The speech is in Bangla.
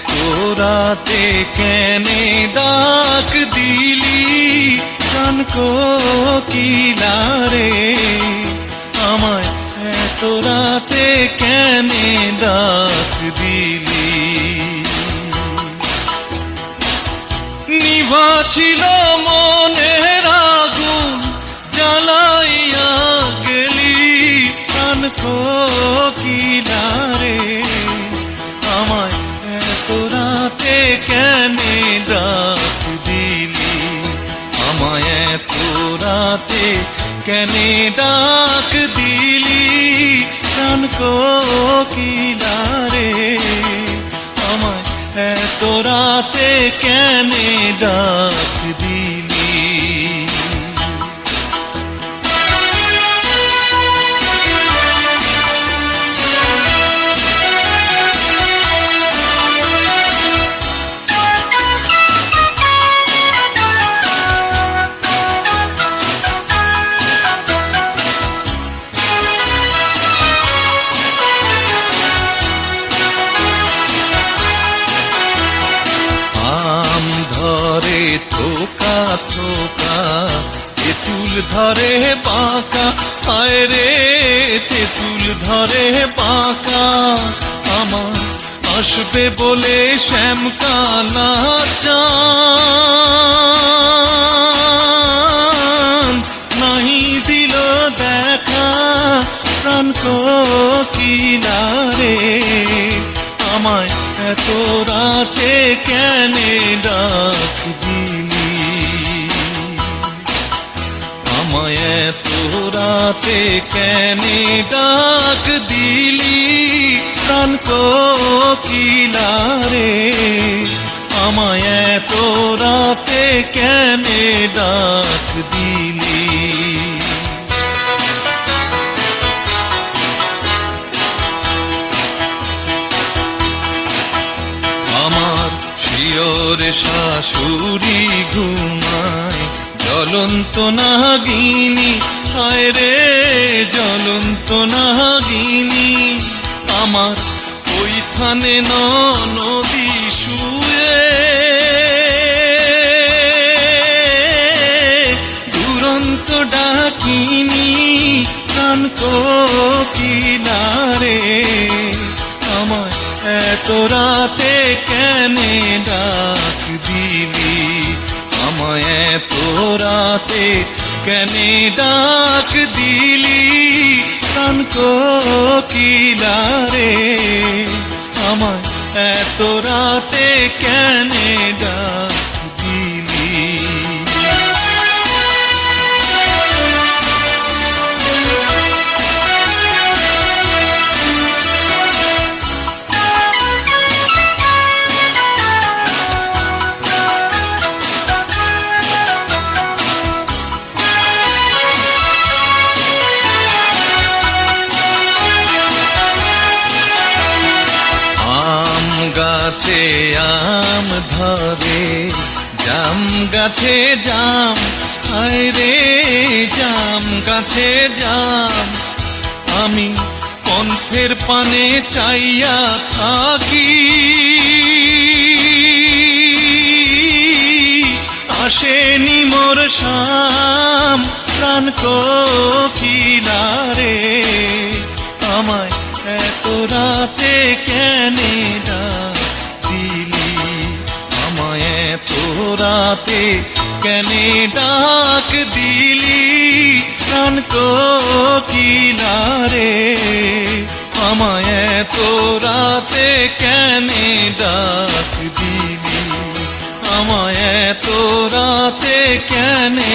রাতে কেনে ডাক দিলি কান কিলারে আমায় এত রাতে কেনে ডাক দিলি? নিভা ছিল মনের আগুন, জ্বালাইয়া গেলি কান কেনে ডাক দিলি কান কিনারে আমায় এত রাতে কেনে ডাক দিলি থোকা তেঁতুল ধরে বাঁকা হায় রে তেঁতুল ধরে বাঁকা আমার আসবে বলে শ্যামকালা চান নাহি দিল দেখা প্রাণ কিনারে আমায় এত রাতে কেনে ডাক দিলি আমায় এত রাতে কেনে ডাক দিলি? প্রাণ কিনারে আমায় এত রাতে কেনে ডাক দিলি? আমার শিওর শাশুড়ি ঘুমায়। জ্বলন্ত নাগিনী, হায় রে জ্বলন্ত নাগিনী, আমার ওইখানে নদী শুয়ে। দুরন্ত ডাকিনী, কান কিনারে আমায় এত রাতে কেনে ডাক দিলি? আমায় এত রাতে কেনে ডাক দিলি কান কিলারে আমার এত রাতে কেনে আম ধরে, জাম গাছে জাম হায় রে জাম গাছে জাম। আমি কণ্ঠের পানে চাইয়া থাকি। আসেনি মোর শাম, প্রাণ কিনারে আমায় এত রাতে কেনে রাতে কেনে ডাক দিলি? প্রাণ কিনারে আমায় তো রাতে কেনে ডাক দিলি? আমায় তো রাতে কেনে